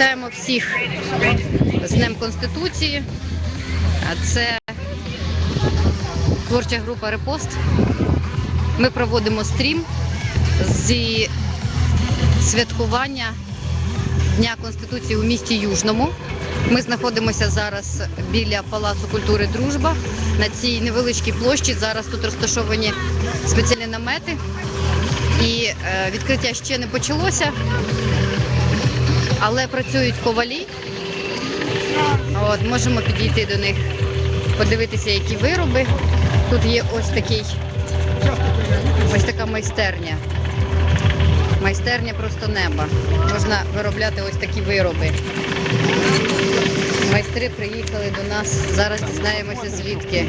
Вітаємо всіх з Днем Конституції. Це творча група Репост. Ми проводимо стрім зі святкування Дня Конституції у місті Южному. Ми знаходимося зараз біля Палацу культури Дружба. На цій невеличкій площі зараз тут розташовані спеціальні намети. І е, відкриття ще не почалося, але працюють ковалі. От, можемо підійти до них, подивитися, які вироби. Тут є ось такий, ось така майстерня. Майстерня просто неба. Можна виробляти ось такі вироби. Майстри приїхали до нас. Зараз дізнаємося звідки.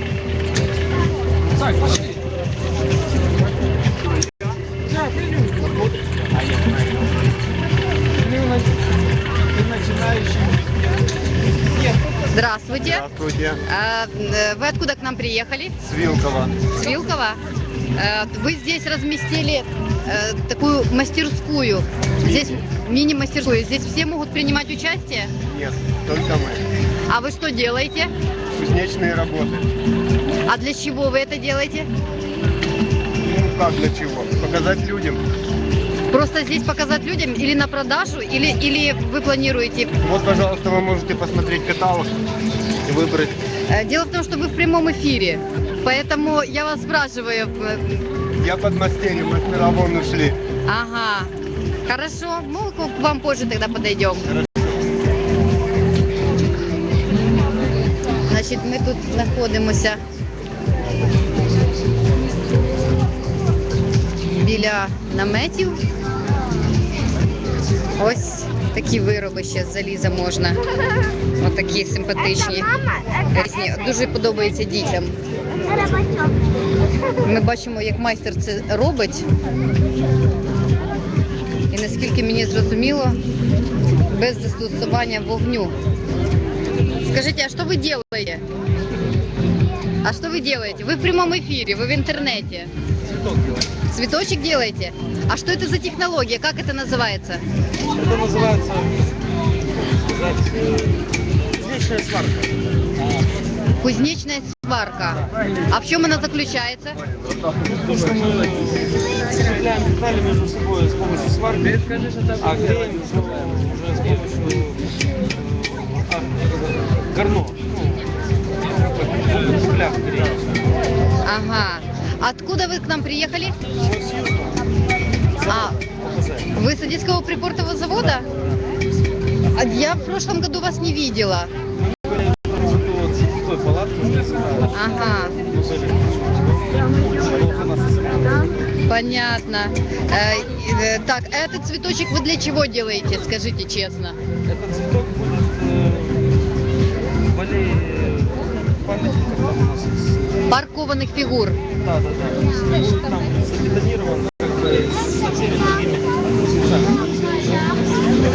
Здравствуйте. Здравствуйте. А, э, Вы откуда к нам приехали? С Вилкова. С Вилкова? Э, Вы здесь разместили э, такую мастерскую. Здесь мини-мастерскую. Здесь все могут принимать участие. Нет, только мы. А вы что делаете? Кузнечные работы. А для чего вы это делаете? Ну как для чего? Показать людям. Просто здесь показать людям или на продажу, или, или вы планируете? Вот, пожалуйста, вы можете посмотреть каталог и выбрать. Э, Дело в том, что вы в прямом эфире. Поэтому я вас спрашиваю. э, Я под мастерьем, мастера вон ушли. Ага. Хорошо. Ну, к вам позже тогда подойдем. Значить, ми тут знаходимося біля наметів. Ось такі вироби ще з заліза можна. Ось такі симпатичні. Різні. Дуже подобається дітям. Ми бачимо, як майстер це робить. І наскільки мені зрозуміло, без застосування вогню. Скажите, а что вы делаете? А что вы делаете? Вы в прямом эфире, вы в интернете. Цветочек делаете? А что это за технология? Как это называется? Это называется сказать, э, кузнечная сварка. Кузнечная сварка. А в чем она заключается? То, что мы скрепляем детали между собой с помощью сварки, а греем уже, с помощью э, горно. Ну, как греем. Ага. Откуда вы к нам приехали? А, вы с Одесского припортового завода? А я в прошлом году вас не видела. Ага. Понятно. Э, э, так, этот цветочек вы для чего делаете, скажите честно? Этот цветок будет э, памятников там у нас есть. Паркованных фигур. Да, да, да. Будет там забетонирован как бы цветами.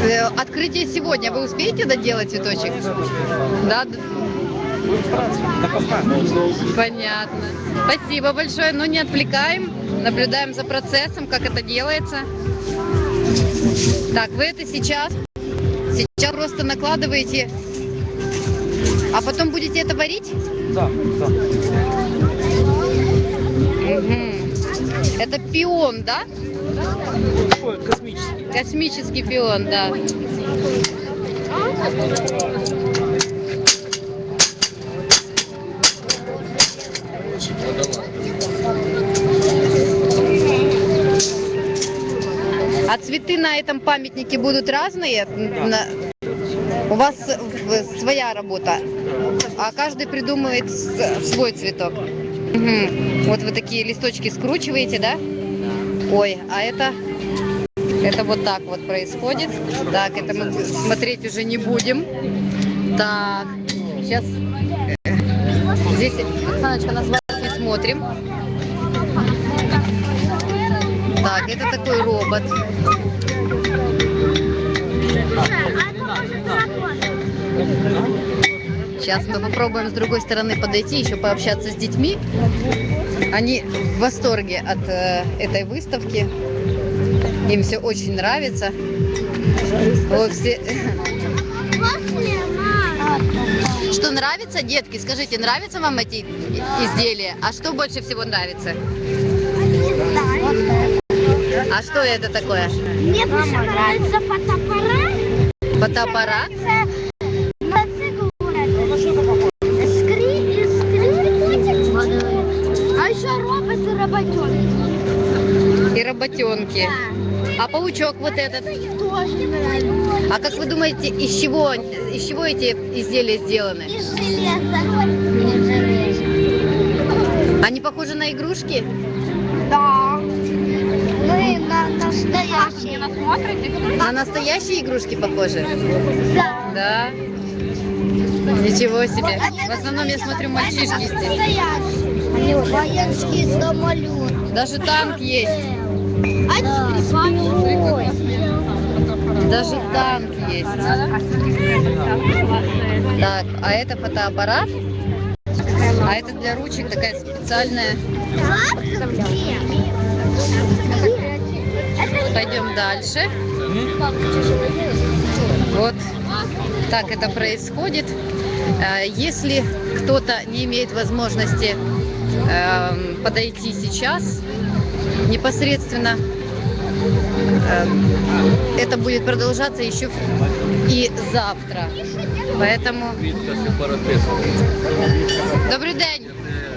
Э, Открытие сегодня. Вы успеете доделать цветочек? Да, д- Будем стараться. До поста. понятно. Спасибо большое. Но не отвлекаем. Наблюдаем за процессом, как это делается. Так, вы это сейчас, сейчас просто накладываете, а потом будете это варить? Да, да. Мгм. Это пион, да? Такой космический. Космический пион, да. А цветы на этом памятнике будут разные? На- У вас своя работа, а каждый придумывает свой цветок. Мгм. Вот вы такие листочки скручиваете, да? Ой, а это это вот так вот происходит. Так, это мы смотреть уже не будем. Так, сейчас здесь, Оксаночка, нас не смотрим. Так, это такой робот. Сейчас мы попробуем с другой стороны подойти, еще пообщаться с детьми. Они в восторге от э, этой выставки. Им все очень нравится. О, все... Что нравится, детки? Скажите, нравятся вам эти изделия? А что больше всего нравится? А что это такое? Мне больше нравится фотоаппарат. Фотоаппарат? Работенки. И работенки. А паучок вот этот? Тоже нравится. А как вы думаете, из чего, из чего эти изделия сделаны? Из железа. Они похожи на игрушки? Да. Мы на настоящие. На настоящие игрушки похожи? Да. Да. Ничего себе. В основном я смотрю мальчишки здесь. Военский самолет. Даже танк есть. А скрипач. Даже танк есть. Так, а это фотоаппарат? А это для ручек такая специальная. Пойдем дальше. Вот так это происходит. Э, Если кто-то не имеет возможности подойти сейчас непосредственно, эм, это будет продолжаться еще и завтра. Поэтому добрий день.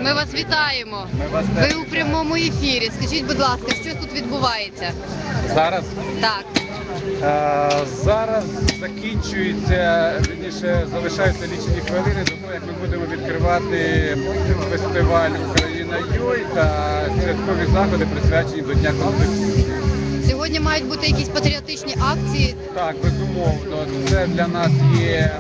Ми вас вітаємо. Ви у прямому ефірі. Скажіть, будь ласка, що тут відбувається? Зараз Так. е, зараз закінчується, вірніше, залишаються лічені хвилини до того, як ми будемо відкривати фестиваль Україна Йой та святкові заходи присвячені до Дня Конституції. Сьогодні мають бути якісь патріотичні акції. Так, безумовно, це для нас є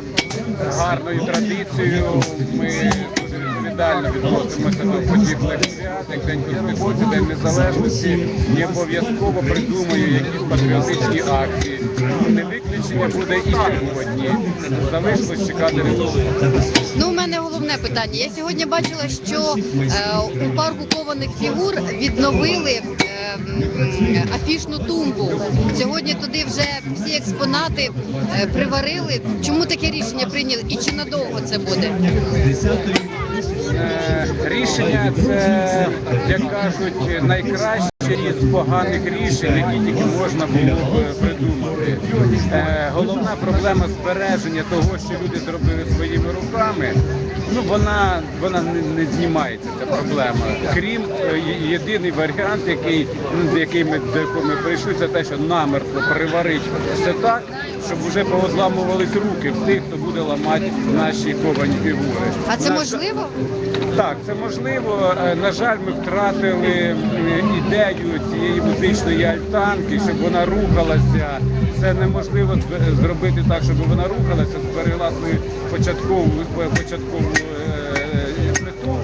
гарною традицією. Ми дуже відповідально відносимося до подібних свят, День Конституції, День Незалежності Не обов'язково придумаю якісь патріотичні акції. Не виключення буде і сьогодні. Залишилось чекати результатів. Ну, у мене головне питання. Я сьогодні бачила, що е, у парку кованих фігур відновили афішну тумбу. Сьогодні туди вже всі експонати е, приварили. Чому таке рішення прийняли і чи надовго це буде? Е, Рішення це, як кажуть, найкраще із поганих рішень, які тільки можна було б придумати. Е, Головна проблема збереження того, що люди зробили своїми руками. Ну вона вона не, не знімається ця проблема. Крім е, єдиний варіант, який ну, який ми до якого ми прийшли, це те, що намертво приварить все так, щоб вже повозламувались руки в тих, хто буде ламати наші ковані фігури. А це Наш- можливо? так, це можливо. Е, На жаль, ми втратили е, ідею цієї музичної альтанки, щоб вона рухалася. Це неможливо зробити так, щоб вона рухалася, зберегла свою початкову початкову е, мету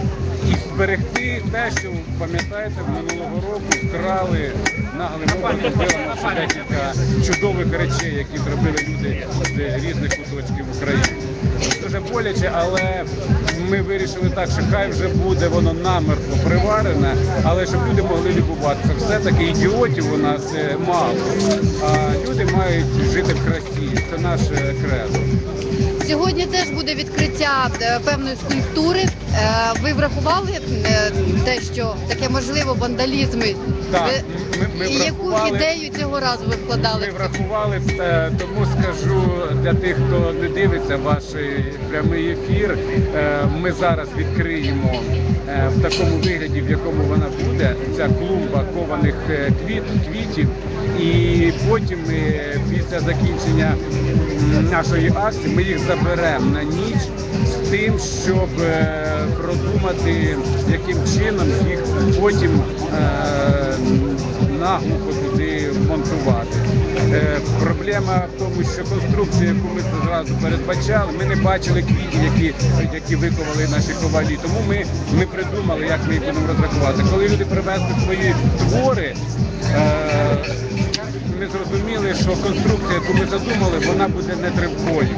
і зберегти те, що пам'ятаєте, минулого року вкрали наглим декілька чудових речей, які зробили люди з різних куточків України. Дуже боляче, але ми вирішили так, що хай вже буде воно намертво приварене, але щоб люди могли любуватися. Все-таки ідіотів у нас е, мало. А люди мають жити в красі. Це наш кредо. Сьогодні теж буде відкриття е, певної скульптури. Е, Ви врахували е, те, що таке можливо вандалізми? Так, ми- ми І яку ідею цього разу ви вкладали? Ми врахували, тому скажу для тих, хто не дивиться ваш прямий ефір. Ми зараз відкриємо в такому вигляді, в якому вона буде, ця клумба кованих квіт, квітів. І потім ми після закінчення нашої акції ми їх заберемо на ніч з тим, щоб е, продумати, яким чином їх потім е, наглухо туди монтувати. Е, Проблема в тому, що конструкція, яку ми зразу передбачали, ми не бачили квітів, які, які виковали наші ковалі. Тому ми, ми придумали, як ми їх будемо розрахувати. Коли люди привезли свої твори, е, ми зрозуміли, що конструкція, яку ми задумали, вона буде нетривкою.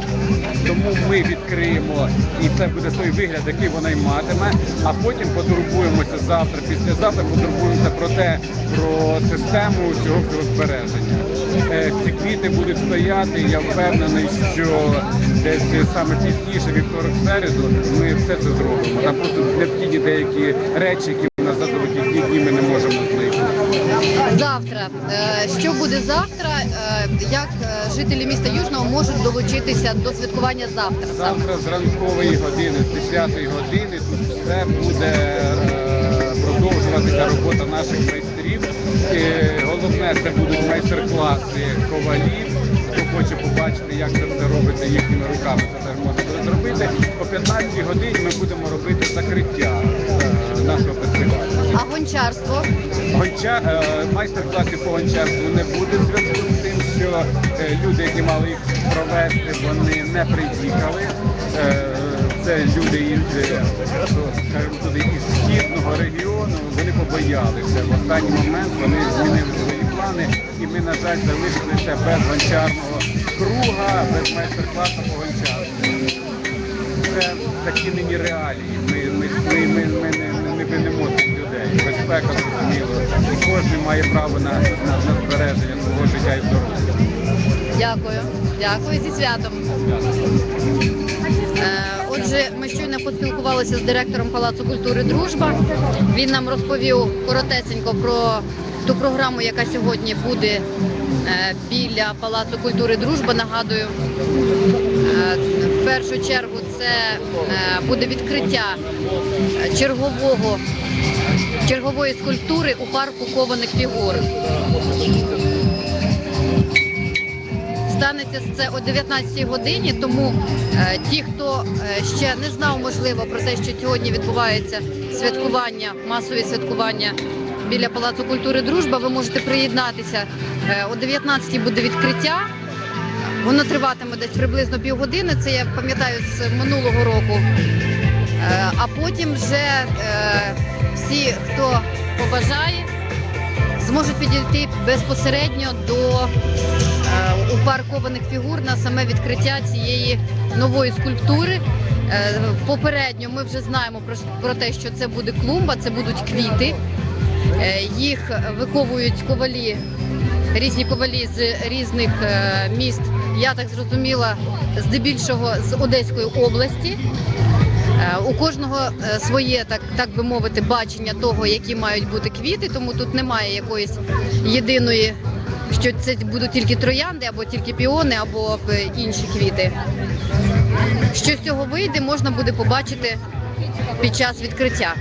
Тому ми відкриємо і це буде той вигляд, який вона й матиме. А потім потурбуємося завтра, післязавтра потурбуємося про те, про систему цього всього збереження. Е, Ці квіти будуть стояти. Я впевнений, що десь саме пізніше, вівторок середу, ми все це зробимо. Там просто необхідні деякі речі, які Завтра. Е, Що буде завтра? Е, Як е, жителі міста Южного можуть долучитися до святкування завтра? Саме? Завтра з ранкової години, з 10 години, тут все буде продовжуватися робота наших майстрів. Головне, це будуть майстер-класи ковалів. Хоче побачити, як це все робиться їхніми руками, це теж можна зробити. О 15 годині ми будемо робити закриття е, нашого фестивалю. А гончарство? Гонча е, майстер-класів по гончарству не буде в зв'язку з тим, що е, люди, які мали їх провести, вони не приїхали. Це люди із, скажімо, туди із східного регіону. Вони побоялися. В останній момент вони змінили свої плани, і ми, на жаль, залишилися без гончарного круга, без майстер-класу по. Це такі нині реалії. Ми, ми, ми, ми, ми не, не винемо цих людей. Безпека зрозуміло. І кожен має право на, на, на збереження свого життя і здоров'я. Дякую. Дякую зі святом. Е, Отже, ми щойно поспілкувалися з директором Палацу культури Дружба. Він нам розповів коротесенько про ту програму, яка сьогодні буде е, біля Палацу культури Дружба. Нагадую, е, в першу чергу це е, буде відкриття чергового чергової скульптури у парку кованих фігур. Станеться це о 19 годині, тому е, ті, хто ще не знав, можливо, про те, що сьогодні відбувається святкування, масові святкування біля Палацу культури Дружба, ви можете приєднатися. Е, о 19 буде відкриття. Воно триватиме десь приблизно півгодини. Це я пам'ятаю з минулого року. Е, а потім вже е, всі, хто побажає, зможуть підійти безпосередньо до упаркованих фігур на саме відкриття цієї нової скульптури. Попередньо ми вже знаємо про те, що це буде клумба, це будуть квіти. Е, Їх виковують ковалі, різні ковалі з різних е, міст. Я так зрозуміла, здебільшого з Одеської області. Е, У кожного своє, так, так би мовити, бачення того, які мають бути квіти, тому тут немає якоїсь єдиної, що це будуть тільки троянди, або тільки піони, або інші квіти. Що з цього вийде, можна буде побачити під час відкриття.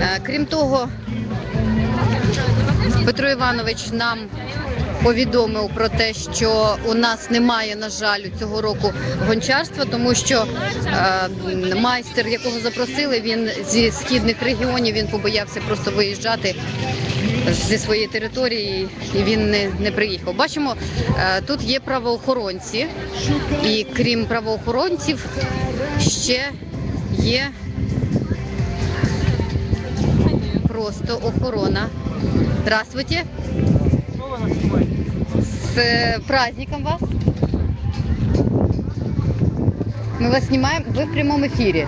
Е, Крім того, Петро Іванович нам повідомив про те, що у нас немає, на жаль, цього року гончарства, тому що е, майстер, якого запросили, він зі східних регіонів він побоявся просто виїжджати зі своєї території, і він не, не приїхав. Бачимо, е, тут є правоохоронці, і крім правоохоронців, ще є просто охорона. Здравствуйте. С э, праздником вас. Мы вас снимаем, вы в прямом эфире.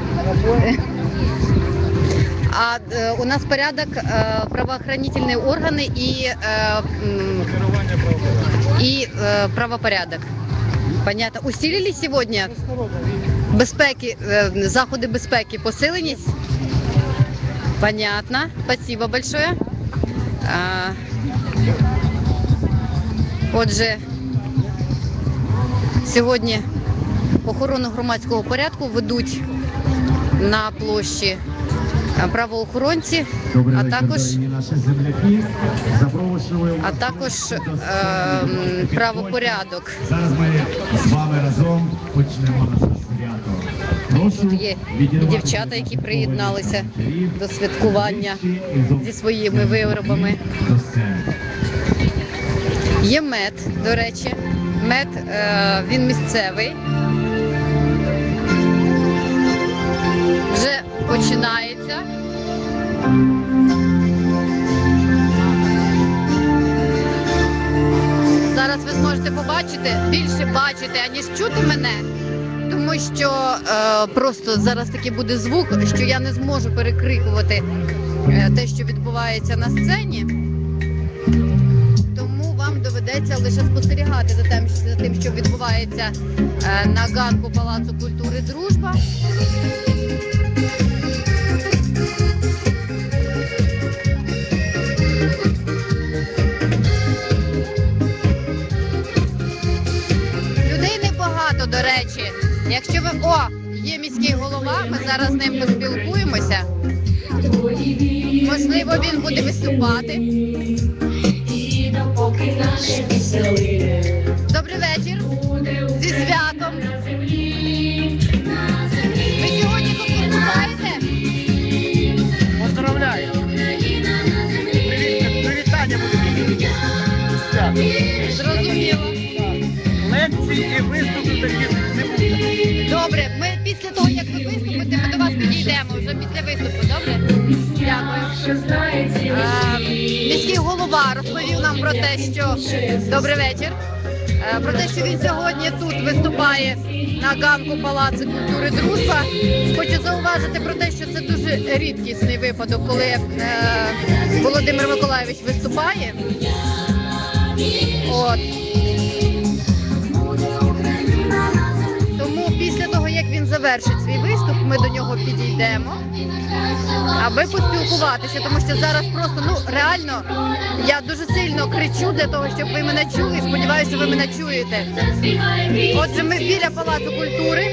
А э, у нас порядок э, правоохранительные органы и, э, м, и э, правопорядок. Понятно. Усилили сегодня Безпеки, э, заходи безпеки посилені? Понятно. Спасибо большое. А, Отже, сьогодні охорону громадського порядку ведуть на площі е, правоохоронці, а також, а також ем, правопорядок. Зараз ми з вами разом почнемо. Прошу Є і дівчата, які приєдналися до святкування зі своїми виробами. Є мед, до речі. Мед е, він місцевий. Вже починається. Зараз ви зможете побачити, більше бачити, аніж чути мене. Тому що е, просто зараз такий буде звук, що я не зможу перекрикувати е, те, що відбувається на сцені. Тому вам доведеться лише спостерігати за тим, за тим що відбувається е, на ганку Палацу культури Дружба. Якщо ви о, є міський голова, ми зараз з ним поспілкуємося. Можливо, він буде виступати. Добрий вечір. Після того, як ви виступите, ми до вас підійдемо вже після виступу, добре? Дякую. Міський голова розповів нам про те, що добрий вечір. Е, Про те, що він сьогодні тут виступає на ганку Палацу культури Дружба. Хочу зауважити про те, що це дуже рідкісний випадок, коли е, Володимир Миколайович виступає. От. Завершить свій виступ, ми до нього підійдемо, аби поспілкуватися, тому що зараз просто ну реально я дуже сильно кричу для того, щоб ви мене чули. Сподіваюся, ви мене чуєте. Отже, ми біля Палацу культури.